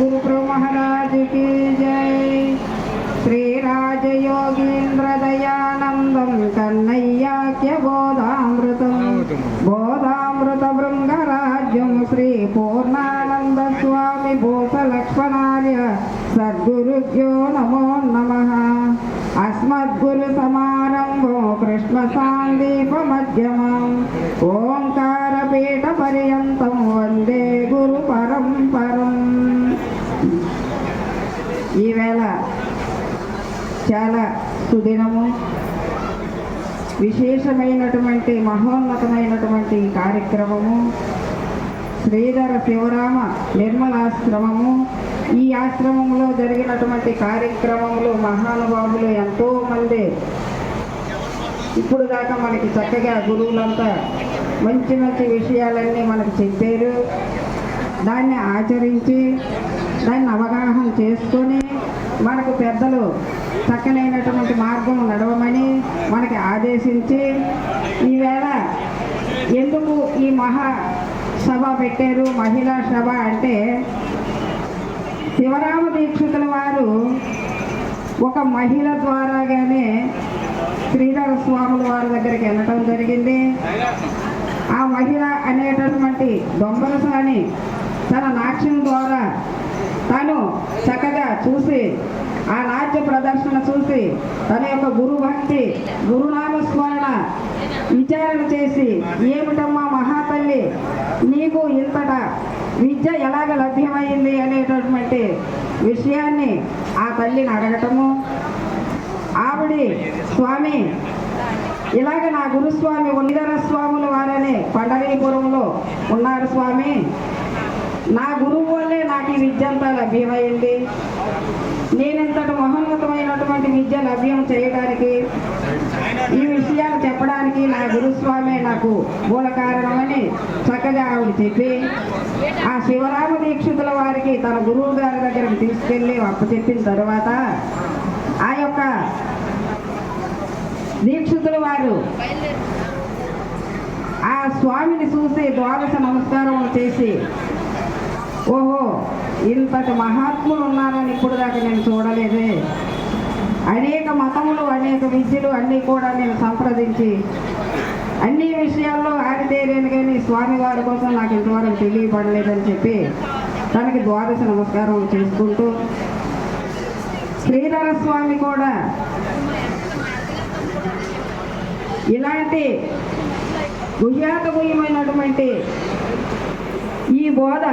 गुरुप्रभु महाराज की जय। श्रीराजयोगीन्द्रदयानन्दं कन्नय्याख्यबोधामृतं बोधामृतभृङ्गराज्यं श्रीपूर्णानन्दस्वामिभूषलक्ष्मणार्य सद्गुरुभ्यो नमो नमः। अस्मद्गुरुसमारम्भो कृष्णसान्दीपमध्यमम् ओङ्कारपीठपर्यन्तम् చాలా సుదినము. విశేషమైనటువంటి మహోన్నతమైనటువంటి కార్యక్రమము. శ్రీధర శివరామ నిర్మలాశ్రమము. ఈ ఆశ్రమంలో జరిగినటువంటి కార్యక్రమంలో మహానుభావులు ఎంతో మంది. ఇప్పుడు దాకా మనకి చక్కగా గురువులంతా మంచి మంచి విషయాలన్నీ మనకు చెప్పారు. దాన్ని ఆచరించి దాన్ని అవగాహన చేసుకొని మనకు పెద్దలు చక్కనైనటువంటి మార్గం నడవమని మనకి ఆదేశించి ఈవేళ ఎందుకు ఈ మహా సభ పెట్టారు? మహిళా సభ అంటే శివరామ దీక్షితుల వారు ఒక మహిళ ద్వారాగానే శ్రీధర స్వాముల వారి దగ్గరికి వెళ్ళటం జరిగింది. ఆ మహిళ అనేటటువంటి దొంగలసాని తన నాట్యం ద్వారా తను చూసి ఆ నాట్య ప్రదర్శన చూసి తన యొక్క గురు భక్తి గురునామస్మరణ విచారణ చేసి ఏమిటమ్మా మహాతల్లి నీకు ఇంతట విద్య ఎలాగ లభ్యమైంది? అనేటటువంటి విషయాన్ని ఆ తల్లిని అడగటము. ఆవిడి స్వామి ఇలాగ నా గురుస్వామి ఉనిధర స్వాముల వారనే పండరీపురంలో ఉన్నారు స్వామి. నా గురువు వల్లే నాకు ఈ విద్య అంతా లభ్యమైంది. నేనెంతటి మహోన్నతమైనటువంటి విద్య లభ్యం చేయడానికి ఈ విషయాలు చెప్పడానికి నా గురుస్వామి నాకు మూల కారణమని చక్కగా ఆవిడ చెప్పి ఆ శివరామ దీక్షితుల వారికి తన గురువు గారి దగ్గరికి తీసుకెళ్ళి అప్పచెప్పిన తర్వాత ఆ యొక్క దీక్షితుల వారు ఆ స్వామిని చూసి ద్వాదశ నమస్కారం చేసి ఓహో ఇంతటి మహాత్ములు ఉన్నారని ఇప్పుడు దాకా నేను చూడలేదే. అనేక మతములు అనేక విద్యలు అన్నీ కూడా నేను సంప్రదించి అన్ని విషయాల్లో ఆరితేరేను కానీ స్వామివారి కోసం నాకు ఇంతవరకు తెలియపడలేదని చెప్పి తనకి ద్వాదశ నమస్కారం చేసుకుంటూ శ్రీధర స్వామి కూడా ఇలాంటి గుహ్యాతగుయ్యమైనటువంటి బోధ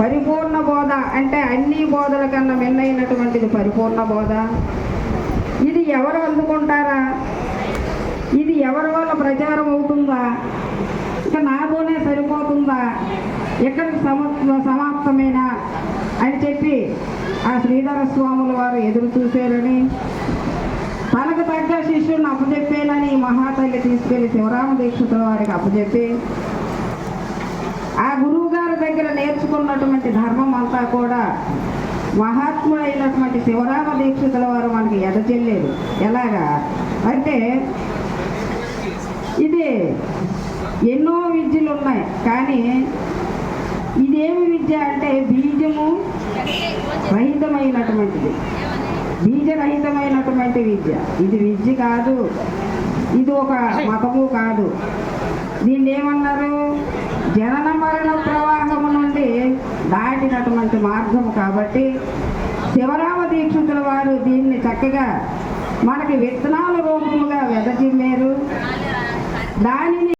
పరిపూర్ణ బోధ అంటే అన్ని బోధల కన్నా మిన్నైనటువంటిది పరిపూర్ణ బోధ. ఇది ఎవరు అందుకుంటారా? ఇది ఎవరి వల్ల ప్రచారం అవుతుందా? ఇక నాతోనే సరిపోతుందా? ఎక్కడికి సమ సమాప్తమేనా? అని చెప్పి ఆ శ్రీధర స్వాముల వారు ఎదురు చూశారని తనకు తగ్గ శిష్యుడిని అప్పచెప్పేనని మహాతల్లి తీసుకెళ్ళి శివరామ దీక్షితుల వారికి అప్పచెప్పి ఆ గురువు గారి దగ్గర నేర్చుకున్నటువంటి ధర్మం అంతా కూడా మహాత్ముడైనటువంటి శివరామ దీక్షితుల వారు మనకి ఎదచెల్లేదు ఎలాగా? అంటే ఇది ఎన్నో విద్యలు ఉన్నాయి కానీ ఇదేమి విద్య అంటే బీజము రహితమైనటువంటిది. బీజరహితమైనటువంటి విద్య. ఇది విద్య కాదు. ఇది ఒక మతము కాదు. దీన్ని ఏమన్నారు జనన అటువంటి మార్గము కాబట్టి శివరామ దీక్షితుల వారు దీన్ని చక్కగా మనకి విత్తనాల రూపముగా వెదజిమ్మారు దానిని